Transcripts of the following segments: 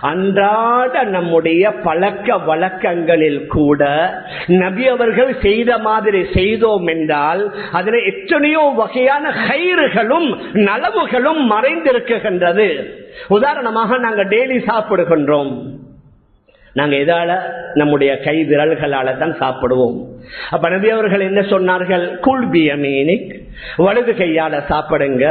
அன்றாட நம்முடைய பழக்க வழக்கங்களில் கூட நபி அவர்கள் செய்த மாதிரி செய்தோம் என்றால் அதில் எத்தனையோ வகையான கயிறுகளும் நலவுகளும் மறைந்திருக்குகின்றது உதாரணமாக நாங்கள் டெய்லி சாப்பிடுகின்றோம். நாங்க எதால நம்முடைய கை விரல்களால தான் சாப்பிடுவோம். அப்ப நபி அவர்கள் என்ன சொன்னார்கள்? குல் பியமீனிக் வலது கையால சாப்பிடுங்க.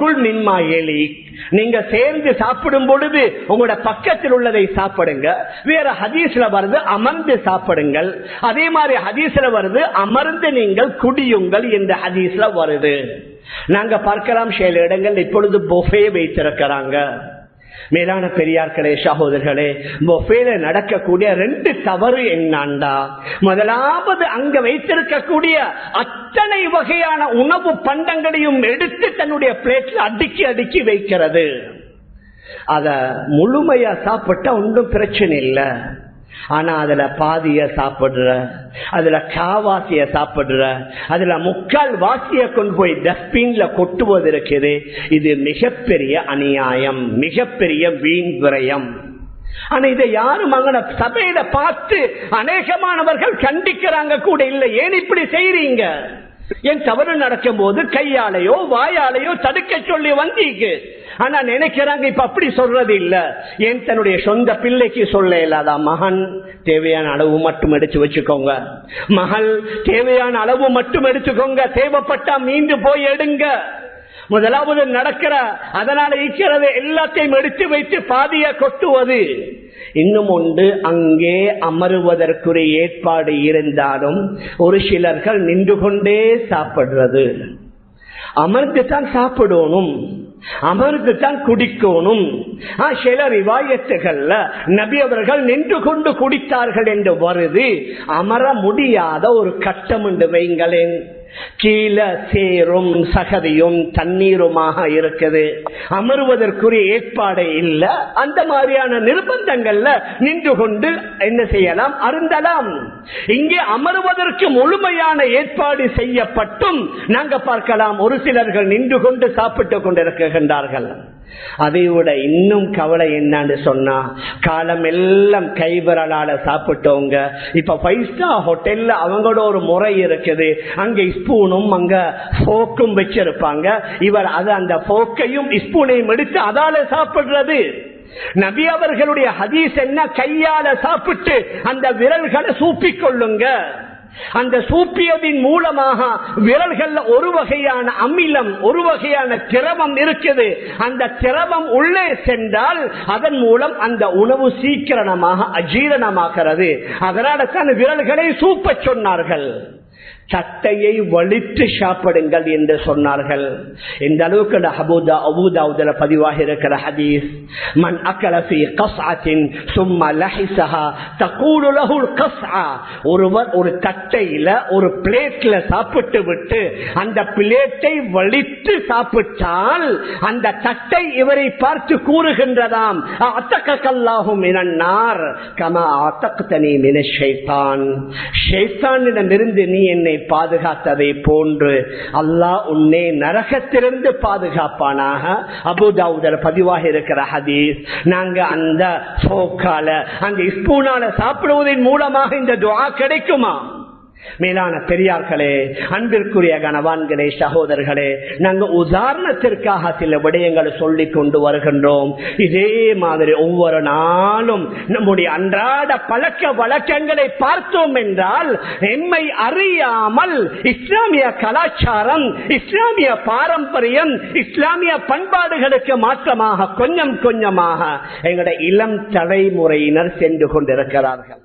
குல் மின்மா எலி நீங்க சேர்ந்து சாப்பிடும் பொழுது உங்களோட பக்கத்தில் உள்ளதை சாப்பிடுங்க. வேற ஹதீஸ்ல வருது அமர்ந்து சாப்பிடுங்கள். அதே மாதிரி ஹதீஸ்ல வருது அமர்ந்து நீங்கள் குடியுங்கள் இந்த ஹதீஸ்ல வருது. நாங்க பார்க்கலாம் சில இடங்கள் இப்பொழுது பொஃபே வைத்திருக்கிறாங்க. மேலான பெரியார்களே சகோதரர்களே பொஃபேல நடக்கக்கூடிய ரெண்டு தவறு என்னாண்டா? முதலாவது அங்க வைத்திருக்கக்கூடிய அத்தனை வகையான உணவு பண்டங்களையும் எடுத்து தன்னுடைய பிளேட்ல அடுக்கி அடுக்கி வைக்கிறது. அத முழுமையா சாப்பிட்டா ஒன்றும் பிரச்சனை இல்லை. ஆனா அதுல பாதிய சாப்பிடுற அதுல காவாசிய சாப்பிடுற அதுல முக்கால் வாசிய கொண்டு போய் டஸ்ட்பின்ல கொட்டுவது இருக்குது இது மிகப்பெரிய அநியாயம் மிகப்பெரிய வீண் விரயம். ஆனா இதை யாரும் அங்க சபையில பார்த்து அநேகமானவர்கள் கண்டிக்கிறாங்க கூட இல்லை. ஏன் இப்படி செய்றீங்க? என் தவறு நடக்கும் போது கையாலையோ வாயாலையோ தடுக்க சொல்லி வந்தீங்க. ஆனா நினைக்கிறாங்க இப்ப அப்படி சொல்றது இல்ல. என் தன்னுடைய சொந்த பிள்ளைக்கு சொல்ல இல்லாத மகன் தேவையான அளவு மட்டும் எடுத்து வச்சுக்கோங்க. மகள் தேவையான அளவு மட்டும் எடுத்துக்கோங்க. தேவைப்பட்டா மீண்டு போய் எடுங்க. முதலாவது நடக்கிற அதனால இருக்கிறது எல்லாத்தையும் எடுத்து வைத்து பாதிய கொட்டுவது. இன்னும் ஒன்று அங்கே அமருவதற்குரிய ஏற்பாடு இருந்தாலும் ஒரு சிலர்கள் நின்று கொண்டே சாப்பிடுறது. அமர்ந்து தான் சாப்பிடணும். அமர்ந்து தான் குடிக்கணும். சில ரிவாயத்துகள்ல நபி அவர்கள் நின்று கொண்டு குடித்தார்கள் என்று வருது. அமர முடியாத ஒரு கட்டம் என்று வைங்களேன். கீழே சேரும் சகதியும் தண்ணீருமாக இருக்குது. அமருவதற்குரிய ஏற்பாடு இல்ல. அந்த மாதிரியான நிர்பந்தங்கள்ல நின்று கொண்டு என்ன செய்யலாம்? அருந்தலாம். இங்கே அமருவதற்கு முழுமையான ஏற்பாடு செய்யப்பட்டும். நாங்க பார்க்கலாம். ஒரு சிலர்கள் நின்று கொண்டு சாப்பிட்டு கொண்டிருக்கின்றார்கள். அதை விட இன்னும் கவலை என்னன்னு சொன்னா காலம் எல்லாம் கைவிரலால சாப்பிட்டவங்க இப்ப ஃபைவ் ஸ்டார் ஹோட்டல்ல அவங்களோட ஒரு முறை இருக்குது. அங்க ஸ்பூனும் அங்க போக்கும் வச்சிருப்பாங்க. இவர் அது அந்த போக்கையும் ஸ்பூனையும் எடுத்து அதால சாப்பிடுறது. நபி அவர்களுடைய ஹதீஸ் என்ன? கையால சாப்பிட்டு அந்த விரல்களை சூப்பிக் கொள்ளுங்க. அந்த சூப்பியதின் மூலமாக விரல்கள் ஒரு வகையான அமிலம் ஒரு வகையான திரவம் இருக்குது அந்த திரவம் உள்ளே சென்றால் அதன் மூலம் அந்த உணவு சீக்கிரமாக அஜீரணமாகிறது. அதனால தான் விரல்களை சூப்ப சொன்னார்கள். சட்டையை வலித்து சாப்பிடுங்கள் என்று சொன்னார்கள். இந்த அளவுக்கு அபூதா அபூதாவுதல பதிவாக இருக்கிற ஹதீஸ் மன் அக்கலசி கஸ்ஆத்தின் சும்மா லஹிசஹா தகூலு லஹுல் கஸ்ஆ ஒருவர் ஒரு தட்டையில ஒரு பிளேட்ல சாப்பிட்டு விட்டு அந்த பிளேட்டை வலித்து சாப்பிட்டால் அந்த தட்டை இவரை பார்த்து கூறுகின்றதாம். அத்தக்கல்லாகும் இனன்னார் கமா அத்தக்தனி மின ஷைத்தான். ஷைத்தானிடமிருந்து நீ என்னை பாதுகாத்ததை போன்று அல்லாஹ் உன்னே நரகத்திலிருந்து பாதுகாப்பானாக. அபுதாவுதர் பதிவாக இருக்கிற ஹதீஸ் நாங்க அந்த போக்கால அந்த ஸ்பூனால சாப்பிடுவதன் மூலமாக இந்த துவா கிடைக்குமா? மேலான பெரியார்களே அன்பிற்குரிய கணவான்களே சகோதரர்களே நாங்க உதாரணத்திற்காக சில விடயங்களை சொல்லி கொண்டு வருகின்றோம். இதே மாதிரி ஒவ்வொரு நாளும் நம்முடைய அன்றாட பழக்க வழக்கங்களை பார்த்தோம் என்றால் எம்மை அறியாமல் இஸ்லாமிய கலாச்சாரம் இஸ்லாமிய பாரம்பரியம் இஸ்லாமிய பண்பாடுகளுக்கு மாற்றமாக கொஞ்சம் கொஞ்சமாக எங்களுடைய இளம் தலைமுறையினர் சென்று கொண்டிருக்கிறார்கள்.